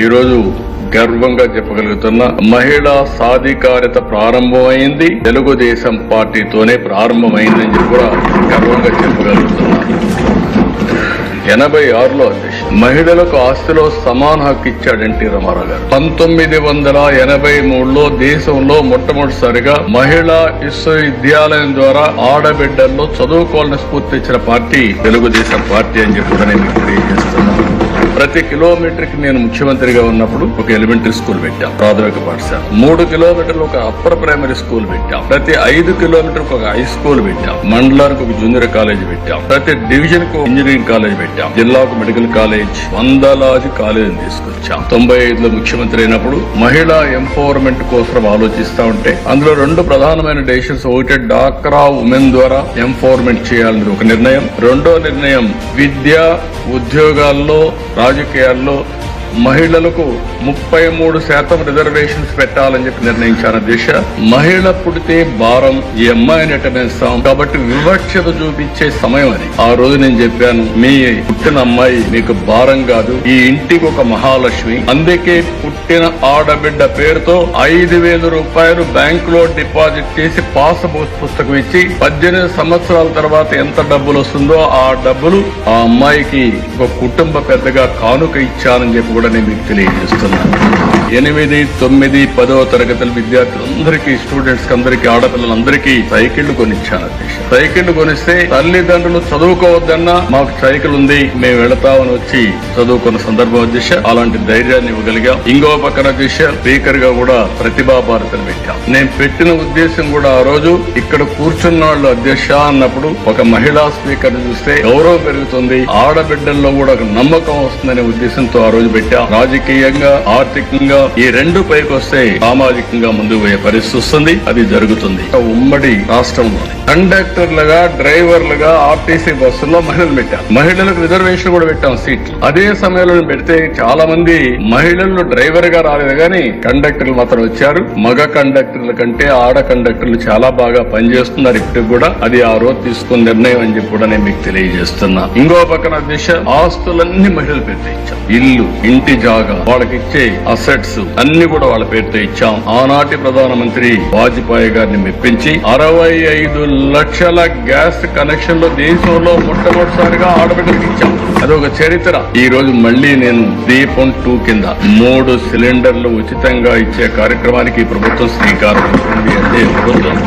ఈ రోజు గర్వంగా చెప్పగలుగుతున్న మహిళా సాధికారిత ప్రారంభమైంది. తెలుగుదేశం పార్టీతోనే ప్రారంభమైందని చెప్పి కూడా గర్వంగా చెప్పగలుగుతున్నా. ఎనభై ఆరులో అధ్యక్ష మహిళలకు ఆస్తిలో సమాన హక్కు ఇచ్చాడు ఎన్టీ రామారావు గారు. పంతొమ్మిది వందల ఎనభై మూడులో దేశంలో మొట్టమొదటిసారిగా మహిళా విశ్వవిద్యాలయం ద్వారా ఆడబిడ్డల్లో చదువుకోవాలని స్ఫూర్తి ఇచ్చిన పార్టీ తెలుగుదేశం పార్టీ అని చెప్పి కూడా నేను మీకు తెలియజేస్తున్నాను. ప్రతి కిలోమీటర్కి నేను ముఖ్యమంత్రిగా ఉన్నప్పుడు ఒక ఎలిమెంటరీ స్కూల్ పెట్టాం ప్రాథమిక పాఠశాల. మూడు కిలోమీటర్లు ఒక అప్పర్ ప్రైమరీ స్కూల్ పెట్టాం. ప్రతి ఐదు కిలోమీటర్ ఒక హై స్కూల్ పెట్టాం. మండలానికి ఒక జూనియర్ కాలేజ్ పెట్టాం. ప్రతి డివిజన్కు ఇంజనీరింగ్ కాలేజ్ పెట్టాం. జిల్లాకు మెడికల్ కాలేజ్ వందలాది కాలేజ్ తీసుకొచ్చాం. తొంభై ఐదులో ముఖ్యమంత్రి అయినప్పుడు మహిళా ఎంపవర్మెంట్ కోసం ఆలోచిస్తా ఉంటే అందులో రెండు ప్రధానమైన డెసిషన్స్ ఒకటి డాక్రా ఉమెన్ ద్వారా ఎంపవర్మెంట్ చేయాలనేది ఒక నిర్ణయం. రెండో నిర్ణయం విద్య ఉద్యోగాల్లో రాజకీయాల్లో మహిళలకు ముప్పై మూడు శాతం రిజర్వేషన్స్ పెట్టాలని చెప్పి నిర్ణయించారు దిశ. మహిళ పుడితే భారం ఈ అమ్మాయిని ఎటనేస్తాం కాబట్టి వివక్షత చూపించే సమయం అది. ఆ రోజు నేను చెప్పాను మీ పుట్టిన అమ్మాయి మీకు భారం కాదు ఈ ఇంటికి ఒక మహాలక్ష్మి. అందుకే పుట్టిన ఆడబిడ్డ పేరుతో ఐదు వేల రూపాయలు బ్యాంక్లో డిపాజిట్ చేసి పాస్ పుస్తకం ఇచ్చి పద్దెనిమిది సంవత్సరాల తర్వాత ఎంత డబ్బులు వస్తుందో ఆ డబ్బులు ఆ అమ్మాయికి ఒక కుటుంబ పెద్దగా కానుక ఇచ్చానని చెప్పి కూడా నేను మీకు తెలియజేస్తున్నాను. ఎనిమిది తొమ్మిది పదవ తరగతుల విద్యార్థులందరికీ స్టూడెంట్స్ అందరికీ ఆడపిల్లలందరికీ సైకిళ్ళు కొనిచ్చాను సైకిళ్ళు కొనిస్తే తల్లిదండ్రులు చదువుకోవద్దన్నా మాకు సైకిల్ ఉంది మేము వెళతామని వచ్చి చదువుకున్న సందర్భం అధ్యక్ష. అలాంటి ధైర్యాన్ని ఇవ్వగలిగాం. ఇంకో పక్కన అధ్యక్ష స్పీకర్గా కూడా ప్రతిభా భారతిని పెట్టాం. నేను పెట్టిన ఉద్దేశం కూడా ఆ రోజు ఇక్కడ కూర్చున్న వాళ్ళు అధ్యక్ష అన్నప్పుడు ఒక మహిళా స్పీకర్ చూస్తే గౌరవం పెరుగుతుంది ఆడబిడ్డల్లో కూడా ఒక నమ్మకం వస్తుందనే ఉద్దేశంతో ఆ రోజు పెట్టాం. రాజకీయంగా ఆర్థికంగా ఈ రెండు పైకి వస్తే సామాజికంగా ముందుకు పోయే పరిస్థితి వస్తుంది. అది జరుగుతుంది. ఉమ్మడి రాష్ట్రంలో కండక్టర్లుగా డ్రైవర్లుగా ఆర్టీసీ బస్సుల్లో మహిళలు పెట్టాం మహిళలకు రిజర్వేషన్ కూడా పెట్టాం సీట్లు. అదే సమయంలో పెడితే చాలా మంది మహిళలు డ్రైవర్గా రాలేదు కానీ కండక్టర్లు మాత్రం వచ్చారు. మగ కండక్టర్ల కంటే ఆడ కండక్టర్లు చాలా బాగా పనిచేస్తున్నారు ఇప్పటికి కూడా. అది ఆ రోజు తీసుకున్న నిర్ణయం అని చెప్పి కూడా నేను మీకు తెలియజేస్తున్నా. ఇంకో పక్కన దిశ ఆస్తులన్నీ మహిళలు పేరుతో ఇల్లు ఇంటి జాగా వాళ్ళకి ఇచ్చే అసెట్స్ అన్ని కూడా వాళ్ళ పేరుతో ఇచ్చాం. ఆనాటి ప్రధానమంత్రి వాజ్పేయి గారిని మెప్పించి అరవై ఐదు లక్షల గ్యాస్ కనెక్షన్లు దేశంలో మొట్టమొదటిసారిగా ఆడబిడ్డకి ఇచ్చాం. అదొక చరిత్ర. ఈ రోజు మళ్ళీ నేను దీపం టూ కింద మూడు సిలిండర్లు ఉచితంగా ఇచ్చే కార్యక్రమానికి ప్రభుత్వం శ్రీకారం. చుట్టింది అంటే ప్రభుత్వం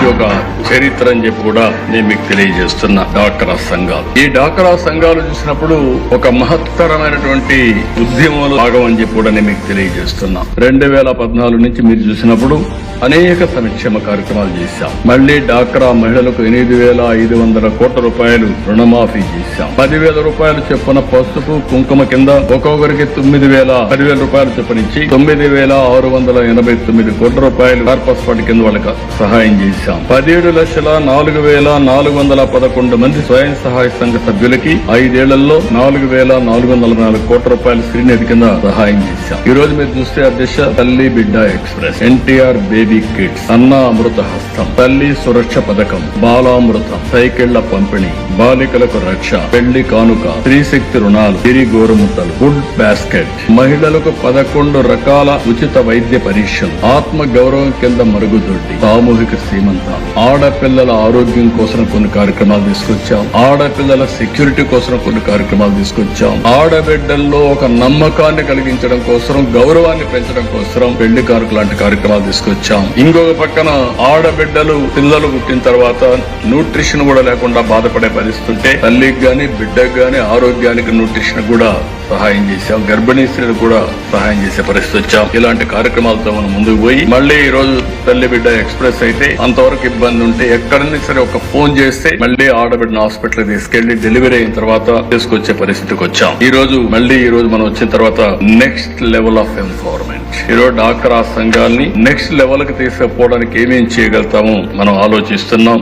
ఇది ఒక చరిత్ర అని చెప్పి కూడా నేను మీకు తెలియజేస్తున్నా డాక్రా సంఘాలు. ఈ డాక్రా సంఘాలు చూసినప్పుడు ఒక మహత్తరమైనటువంటి ఉద్యమంలో భాగం అని చెప్పి కూడా నేను మీకు తెలియజేస్తున్నా. రెండు వేల పద్నాలుగు నుంచి మీరు చూసినప్పుడు అనేక సంక్షేమ కార్యక్రమాలు చేశాం. మళ్ళీ డాక్రా మహిళలకు ఎనిమిది వేల ఐదు వందల కోట్ల రూపాయలు రుణమాఫీ చేశాం. పదివేల రూపాయలు చొప్పున పసుపు కుంకుమ కింద ఒక్కొక్కరికి తొమ్మిది వేల పదివేల రూపాయలు చొప్పునిచ్చి తొమ్మిది వేల ఆరు వందల ఎనభై తొమ్మిది కోట్ల రూపాయలు కార్పస్ ఫండ్ కింద వాళ్ళకి సహాయం చేశాం. పదిహేడు లక్షల నాలుగు వేల నాలుగు వందల పదకొండు మంది స్వయం సహాయ సంఘ సభ్యులకి ఐదేళ్ళలో నాలుగు వేల నాలుగు వందల నాలుగు కోట్ల రూపాయలు శ్రీనిధి కింద సహాయం చేశాం. ఈ రోజు మీరు చూస్తే అధ్యక్ష తల్లి బిడ్డ ఎక్స్ప్రెస్ ఎన్టీఆర్ బేబీ కిట్స్ అన్న అమృత హస్తం తల్లి సురక్ష పథకం బాలామృతం సైకిళ్ళ పంపిణీ బాలికలకు రక్ష పెళ్ళి కానుక స్త్రీశక్తి రుణాలు తిరి గోరుముట్టలు ఫుడ్ బాస్కెట్ మహిళలకు పదకొండు రకాల ఉచిత వైద్య పరీక్షలు ఆత్మ గౌరవం కింద మరుగుదొడ్డి సామూహిక శ్రీమంతాలు ఆడపిల్లల ఆరోగ్యం కోసం కొన్ని కార్యక్రమాలు తీసుకొచ్చాం ఆడపిల్లల సెక్యూరిటీ కోసం కొన్ని కార్యక్రమాలు తీసుకొచ్చాం ఆడబిడ్డల్లో ఒక నమ్మకాన్ని కలిగించడం కోసం గౌరవాన్ని పెంచడం కోసం పెళ్ళి కారుకు లాంటి కార్యక్రమాలు తీసుకొచ్చాం ఇంకొక పక్కన ఆడబిడ్డలు పిల్లలు పుట్టిన తర్వాత న్యూట్రిషన్ కూడా లేకుండా బాధపడే పరిస్థితి ఉంటే తల్లికి గాని బిడ్డకు గాని ఆరోగ్యానికి న్యూట్రిషన్ కూడా సహాయం చేశాం. గర్భిణీ స్త్రీలు కూడా సహాయం చేసే పరిస్థితి వచ్చాం. ఇలాంటి కార్యక్రమాలతో మనం ముందుకు పోయి మళ్ళీ ఈ రోజు తల్లి బిడ్డ ఎక్స్ప్రెస్ అయితే అంతవరకు ఇబ్బంది ఉంటే ఎక్కడైనా సరే ఒక ఫోన్ చేస్తే మళ్ళీ ఆడబిడ్డ హాస్పిటల్ తీసుకెళ్ళి డెలివరీ అయిన తర్వాత తీసుకొచ్చే పరిస్థితికి వచ్చాం. ఈ రోజు మళ్ళీ ఈ రోజు మనం వచ్చిన తర్వాత నెక్స్ట్ లెవెల్ ఆఫ్ ఎంపవర్మెంట్ ఈ రోజు డాక్టర్ ఆ సంఘాలని నెక్స్ట్ లెవెల్కి తీసుకుపోవడానికి ఏమేం చేయగలుగుతామో మనం ఆలోచిస్తున్నాం.